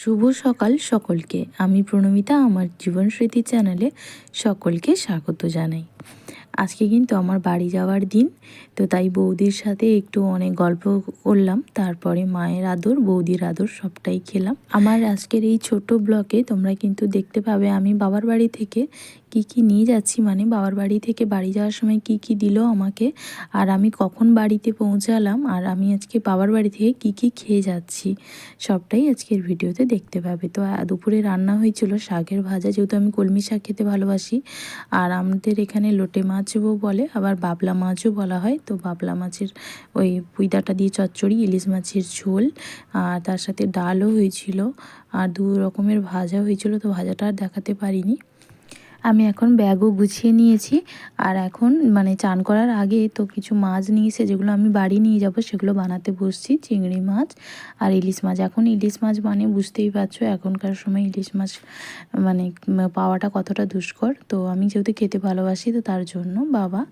শুভ সকাল সকলকে। আমি প্রণমিতা আমার জীবন স্মৃতি চ্যানেলে সকলকে স্বাগত জানাই। আজকে কিন্তু আমার বাড়ি যাওয়ার দিন, তো তাই বৌদির সাথে একটু অনেক গল্প করলাম, তারপরে মায়ের আদর, বৌদির আদর সবটাই খেলাম। আমার আজকের এই ছোট ব্লকে তোমরা কিন্তু দেখতে পাবে আমি বাবার বাড়ি থেকে কি কি নিয়ে যাচ্ছি মানে বাবার বাড়ি থেকে বাড়ি যাওয়ার সময় কি কি দিল আমাকে, আর আমি কখন বাড়িতে পৌঁছালাম, আর আমি আজকে বাবার বাড়ি থেকে কি কি খেয়ে যাচ্ছি, সবটাই আজকের ভিডিওতে দেখতে পাবে। তো দুপুরে রান্না হয়েছিল শাকের ভাজা, যেহেতু আমি কলমি শাক খেতে ভালোবাসি, আর আমাদের এখানে লোটে মাছও বলে, আবার বাবলা মাছও বলা হয়। তো বাবলা মাছের ওই পুইদাটা দিয়ে চচ্চড়ি, ইলিশ মাছের ঝোল, আর তার সাথে ডালও হয়েছিল, আর দু রকমের ভাজা হয়েছিল, তো ভাজাটা আর দেখাতে পারিনি। আমি এখন ব্যাগও গুছিয়ে নিয়েছি। আর এখন মানে চান করার আগে তো কিছু মাছ নিয়েছে যেগুলো আমি বাড়ি নিয়ে যাব সেগুলো বানাতে বসছি, চিংড়ি মাছ আর ইলিশ মাছ। এখন ইলিশ মাছ মানে বুঝতেই পারছ, এখনকার সময় ইলিশ মাছ মানে পাওয়াটা কতটা দুষ্কর। তো আমি যেহেতু খেতে ভালোবাসি, তো তার জন্য বাবা,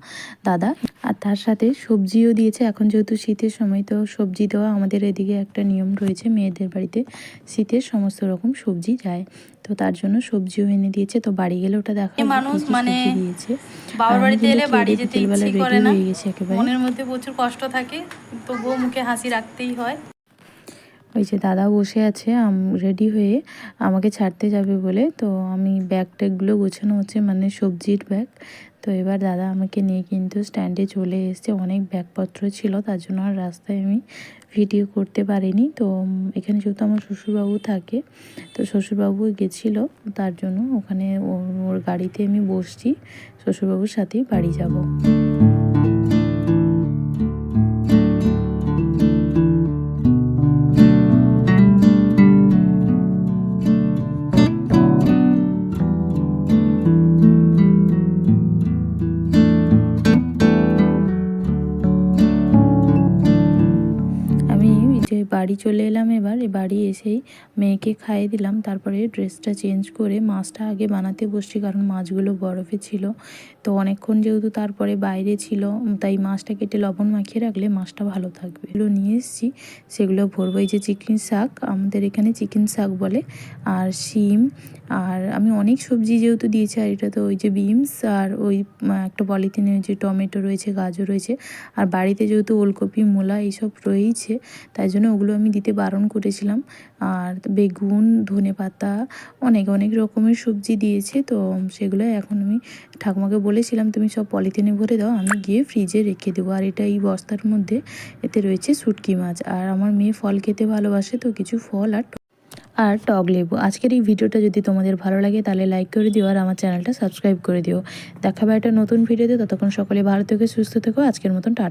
দাদা আর তার সাথে সবজিও দিয়েছে। এখন যেহেতু শীতের সময়, তো সবজি দেওয়া আমাদের এদিকে একটা নিয়ম রয়েছে, মেয়েদের বাড়িতে শীতের সমস্ত রকম সবজি যায়। তো তার জন্য সবজিও এনে দিয়েছে। তো বাড়ি গেলে ওটা দেখা মানুষ মানে দিয়েছে। বাবার বাড়িতে এলে বাড়ি যেতে ইচ্ছে করে না। মনের মধ্যে প্রচুর কষ্ট থাকে তো তবুও মুখে হাসি রাখতেই হয়। ওই যে দাদা বসে আছে রেডি হয়ে আমাকে ছাড়তে যাবে বলে। তো আমি ব্যাগ ট্যাগগুলো গোছানো হচ্ছে মানে সবজির ব্যাগ তো এবার দাদা আমাকে নিয়ে কিন্তু স্ট্যান্ডে চলে এসছে। অনেক ব্যাগপত্র ছিল, তার জন্য আর রাস্তায় আমি ভিডিও করতে পারিনি। তো এখানে যেহেতু আমার শ্বশুরবাবু থাকে, তো শ্বশুরবাবু গেছিল, তার জন্য ওখানে ওর গাড়িতে আমি বসছি। শ্বশুরবাবুর সাথেই বাড়ি যাব। বাড়ি চলে এলাম এবার। বাড়ি এসেই মেয়েকে খাইয়ে দিলাম। তারপরে ড্রেসটা চেঞ্জ করে মাছটা আগে বানাতে বসছি, কারণ মাছগুলো বরফে ছিল। তো অনেকক্ষণ যেহেতু তারপরে বাইরে ছিল, তাই মাছটা কেটে লবণ মাখিয়ে রাখলে মাছটা ভালো থাকবে। এগুলো নিয়ে এসেছি। সেগুলো ভরবো। এই যে চিকেন শাক, আমাদের এখানে চিকেন শাক বলে, আর শিম, আর আমি অনেক সবজি যেহেতু দিয়েছি, আর এটা তো ওই যে বিনস, আর ওই একটা পলিথিনে ওই যে টমেটো রয়েছে, গাজর রয়েছে, আর বাড়িতে যেহেতু ওলকপি, মূলা এইসব রয়েছে তাই জন্য ওগুলো আমি দিতে বারণ করেছিলাম। আর বেগুন, ধনে পাতা, অনেক অনেক রকমের সবজি দিয়েছে। তো সেগুলো এখন আমি ঠাকুমাকে বলেছিলাম, তুমি সব পলিথিনে ভরে দাও, আমি গিয়ে ফ্রিজে রেখে দেবো। আর এটা এই বস্তার মধ্যে এতে রয়েছে শুটকি মাছ। আর আমার মেয়ে ফল খেতে ভালোবাসে, তো কিছু ফল আর আর টক লেবু। আজকের এই ভিডিওটা যদি তোমাদের ভালো লাগে, তাহলে লাইক করে দিও আর আমার চ্যানেলটা সাবস্ক্রাইব করে দিও। দেখাবে একটা নতুন ভিডিওতে, ততক্ষণ সকলে ভালো থেকে, সুস্থ থেকো। আজকের মতন টাটা